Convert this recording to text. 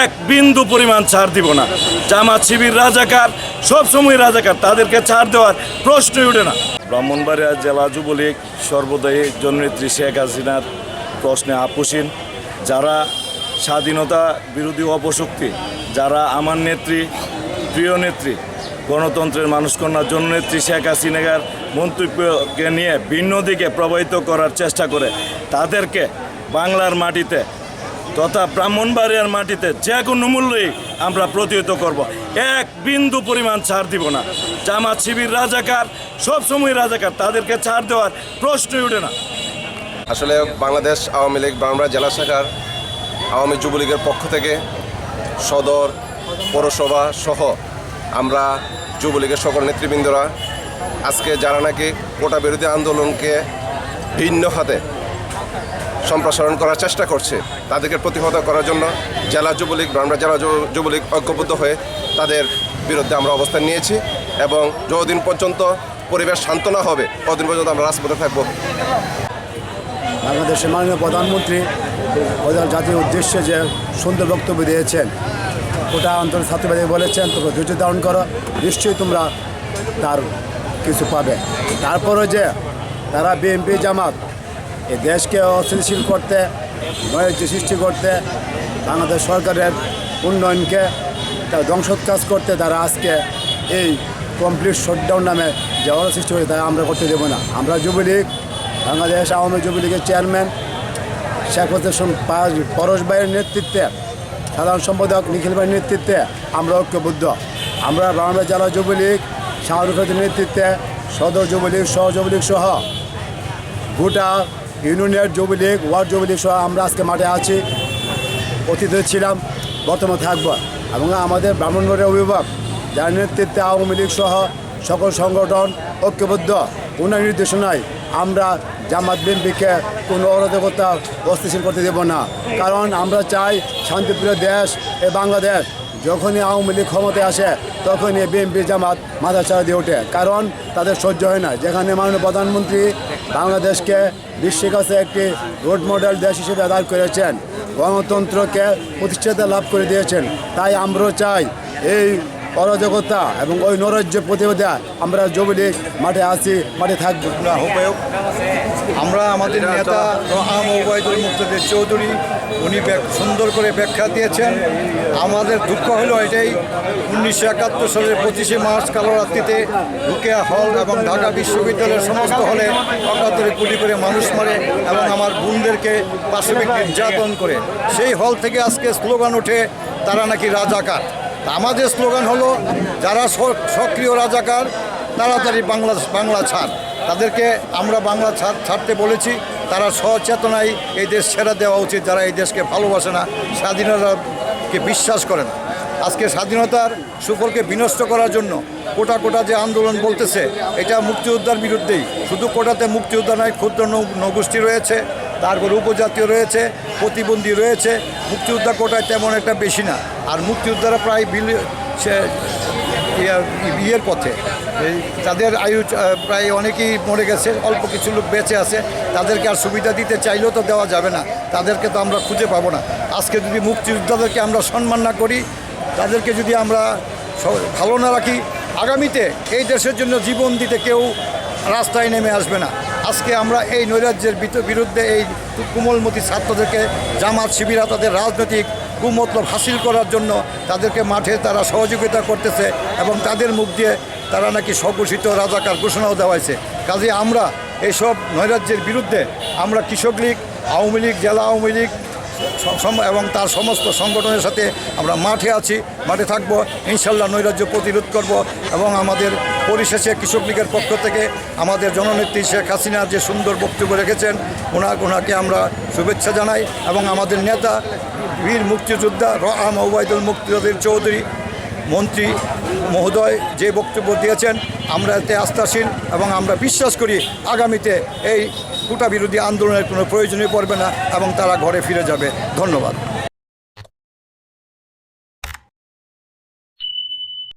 এক বিন্দু পরিমাণ ছাড় দিব না। জামাত শিবির রাজাকার, সবসময় রাজাকার, তাদেরকে ছাড় দেওয়ার প্রশ্নই ওঠে না। ব্রাহ্মণবাড়িয়া জেলা যুবলীগ সর্বদাই জননেত্রী শেখ হাসিনার প্রশ্নে আপোষীন যারা স্বাধীনতা বিরোধী অপশক্তি, যারা আমার নেত্রী, প্রিয় নেত্রী, গণতন্ত্রের মানুষকন্যা জননেত্রী শেখ হাসিনার মন্তব্যকে নিয়ে ভিন্ন দিকে প্রবাহিত করার চেষ্টা করে, তাদেরকে বাংলার মাটিতে তথা ব্রাহ্মণবাড়িয়ার মাটিতে যে কোনো মূল্যেই আমরা প্রতিহত করব। এক বিন্দু পরিমাণ ছাড় দিব না। জামাত শিবির রাজাকার সবসময় রাজাকার, তাদেরকে ছাড় দেওয়ার প্রশ্নই ওঠে না। আসলে বাংলাদেশ আওয়ামী লীগ ব্রাহ্মণবাড়িয়া জেলা শাখার আওয়ামী যুবলীগের পক্ষ থেকে সদর, পৌরসভা সহ আমরা যুবলীগের সকল নেতৃবৃন্দরা আজকে যারা নাকি কোটা বিরোধী আন্দোলনকে ভিন্ন হাতে সম্প্রসারণ করার চেষ্টা করছে। তাদেরকে প্রতিহত করার জন্য জেলা যুবলীগ ব্রাহ্মণবাড়িয়া জেলা যুবলীগ ঐক্যবদ্ধ হয়ে তাদের বিরুদ্ধে আমরা অবস্থান নিয়েছি এবং যতদিন পর্যন্ত পরিবেশ শান্ত না হবে, ততদিন পর্যন্ত আমরা রাজপথে থাকব। বাংলাদেশের মাননীয় প্রধানমন্ত্রী প্রধান জাতির উদ্দেশ্যে যে সুন্দর বক্তব্য দিয়েছেন ওটা অন্তর ছাত্রবাদী বলেছেন, তোমরা ধৈর্য ধারণ করো, নিশ্চয়ই তোমরা তার কিছু পাবে। তারপরে যে তারা বিএনপি জামাত এই দেশকে অস্থিতিশীল করতে নৈরাজ্য সৃষ্টি করতে, বাংলাদেশ সরকারের উন্নয়নকে তার ধ্বংসৎকাজ করতে তারা আজকে এই কমপ্লিট শটডাউন নামে যে অর্ডার সৃষ্টি করেছে তাই আমরা করতে দেবো না। আমরা যুবলীগ, বাংলাদেশ আওয়ামী যুবলীগের চেয়ারম্যান শেখ হাসিনা পরশ ভাইয়ের নেতৃত্বে, সাধারণ সম্পাদক নিখিল ভাইয়ের নেতৃত্বে আমরা ঐক্যবদ্ধ। আমরা বাংলা জেলা যুবলীগ শাহরুখের নেতৃত্বে, সদর যুবলীগ সহ যুবলীগ সহ গোটা ইউনিয়নের যুবলীগ, ওয়ার্ড যুবলীগ সহ আমরা আজকে মাঠে আছি। অতীতে ছিলাম, বর্তমানে থাকব। এবং আমাদের ব্রাহ্মণবাড়িয়া অভিভাবক, যার নেতৃত্বে আওয়ামী লীগ সহ সকল সংগঠন ঐক্যবদ্ধ উন্নয়ন নির্দেশনায় আমরা জামাত বিএনপিকে কোনো অরাজকতা অস্থিতিশীল করতে দেব না। কারণ আমরা চাই শান্তিপ্রিয় দেশ, এ বাংলাদেশ। যখনই আওয়ামী লীগ ক্ষমতায় আসে, তখনই বিএনপি জামাত মাথা ছাড়া দিয়ে ওঠে। কারণ তাদের সহ্য হয় না। যেখানে মাননীয় প্রধানমন্ত্রী বাংলাদেশকে বিশ্বের কাছে একটি রোড মডেল দেশ হিসেবে আদায় করেছেন, গণতন্ত্রকে প্রতিষ্ঠাতা লাভ করে দিয়েছেন। তাই আমরাও চাই এই অরাজকতা এবং ওই নৈরাজ্য প্রতিবাদে আমরা যুবলীগ মাঠে আছি মাঠে থাকব। আহ্বায়ক আমরা আমাদের নেতা রহাম ওবায়দুল মুক্তদের চৌধুরী উনি সুন্দর করে ব্যাখ্যা দিয়েছেন। আমাদের দুঃখ হলো এটাই উনিশশো একাত্তর সালের পঁচিশে মার্চ কালো রাত্রিতে রুকেয়া হল এবং ঢাকা বিশ্ববিদ্যালয়ের সমস্ত হলে অকাতরে গুলি করে মানুষ মারে এবং আমার বোনদেরকে পাশবিক নির্যাতন করে। সেই হল থেকে আজকে স্লোগান ওঠে তারা নাকি রাজাকার। আমাদের স্লোগান হলো, যারা সক্রিয় রাজাকার, তাড়াতাড়ি বাংলা বাংলা ছাড়। তাদেরকে আমরা বাংলা ছাড়, ছাড়তে বলেছি, তারা সচেতনায় এই দেশ ছেড়ে দেওয়া উচিত, যারা এই দেশকে ভালোবাসে না, স্বাধীনতাকে বিশ্বাস করে না। আজকে স্বাধীনতার সুফলকে বিনষ্ট করার জন্য কোটা কোটা যে আন্দোলন বলতেছে, এটা মুক্তিযোদ্ধার বিরুদ্ধেই। শুধু কোটাতে মুক্তিযোদ্ধা নয়, ক্ষুদ্র নৌগোষ্ঠী রয়েছে, তারপর উপজাতীয় রয়েছে, প্রতিবন্ধী রয়েছে, মুক্তিযোদ্ধা কোটায় তেমন একটা বেশি না। আর মুক্তিযোদ্ধারা প্রায় বিল সে ইয়া- বিয়ের পথে। তাদের আয়ু প্রায় অনেকেই মরে গেছে, অল্প কিছু লোক বেঁচে আছে। তাদেরকে আর সুবিধা দিতে চাইলেও তো দেওয়া যাবে না। তাদেরকে তো আমরা খুঁজে পাবো না। আজকে যদি মুক্তিযোদ্ধাদেরকে আমরা সম্মান না করি, তাদেরকে যদি আমরা ভালো না রাখি, আগামীতে এই দেশের জন্য জীবন দিতে কেউ রাস্তায় নেমে আসবে না। আজকে আমরা এই নৈরাজ্যের বিরুদ্ধে এই কোমলমতি ছাত্রদেরকে, জামাত শিবিরা তাদের রাজনৈতিক কুমতলব হাসিল করার জন্য তাদেরকে মাঠে তারা সহযোগিতা করতেছে এবং তাদের মুখ দিয়ে তারা নাকি স্বঘোষিত রাজাকার ঘোষণাও দেওয়া হয়েছে কাজে আমরা এইসব নৈরাজ্যের বিরুদ্ধে আমরা কৃষক লীগ, আওয়ামী লীগ, জেলা আওয়ামী লীগ এবং তার সমস্ত সংগঠনের সাথে আমরা মাঠে আছি, মাঠে থাকব, ইনশাল্লাহ নৈরাজ্য প্রতিরোধ করব এবং আমাদের পরিশেষে কৃষক লীগের পক্ষ থেকে আমাদের জননেত্রী শেখ হাসিনা যে সুন্দর বক্তব্য রেখেছেন ওনার ওনাকে আমরা শুভেচ্ছা জানাই এবং আমাদের নেতা বীর মুক্তিযোদ্ধা রাম ওবায়দুল মুক্তিযোদ্ধের চৌধুরী মন্ত্রী মহোদয় যে বক্তব্য দিয়েছেন, আমরা এতে আস্থাশীল এবং আমরা বিশ্বাস করি আগামীতে এই কোটা বিরোধী আন্দোলনের কোনো প্রয়োজনই পড়বে না এবং তারা ঘরে ফিরে যাবে। ধন্যবাদ।